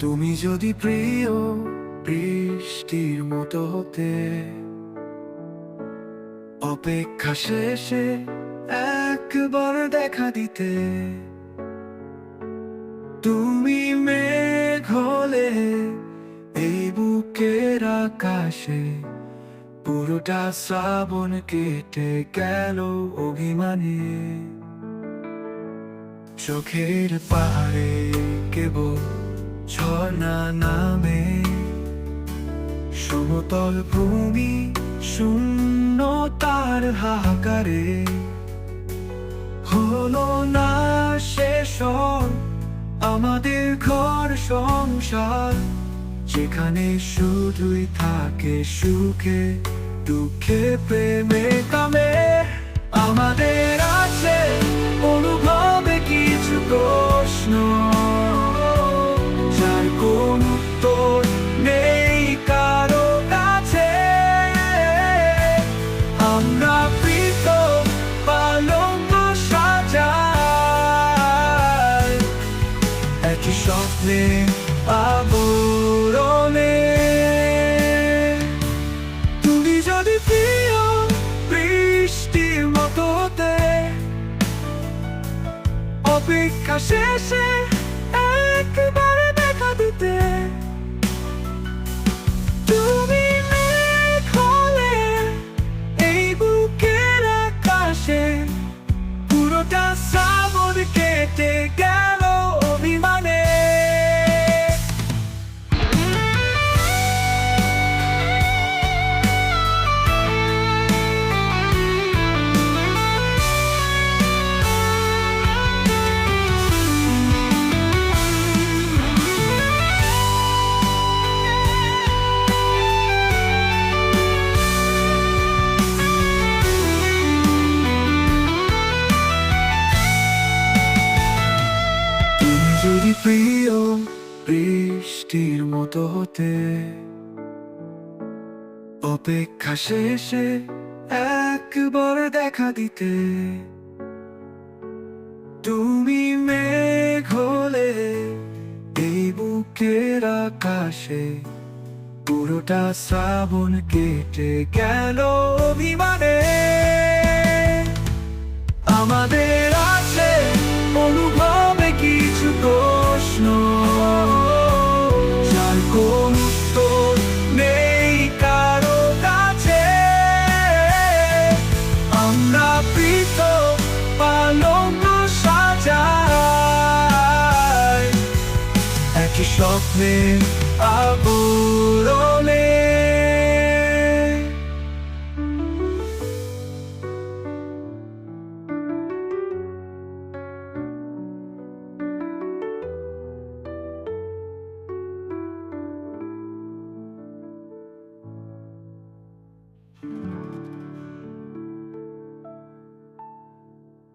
তুমি যদি প্রিয়, বৃষ্টির মতো হতে। অপেক্ষা শেষে একবার দেখা দিতে। তুমি মেঘ হলে এই বুকের আকাশে, পুরোটা শ্রাবণ কেটে গেল অভিমানে। চোখের পাহাড়ে কেবল ঝর্ণা নামে। সমতল ভূমি শূন্য তার হাহাকারে। হলো না শেষ আমাদের ঘর সংসার। যেখানে শুধুই থাকে সুখে, দুঃখে, প্রেমে কামে আমাদের উত্তর নেই কারও কাছে। আমরা প্রীত, পালঙ্ক সাজাই। একই স্বপ্নে, আবরণে। তুমি যদি প্রিয় বৃষ্টির মতো হতে অপেক্ষা শেষে প্রিয় বৃষ্টির মতো হতে অপেক্ষা শেষে একবার দেখা দিতে। তুমি মেঘ হলে এই বুকের আকাশে পুরোটা শ্রাবণ কেটে গেল অভিমানে। স্বপ্নে আবরণে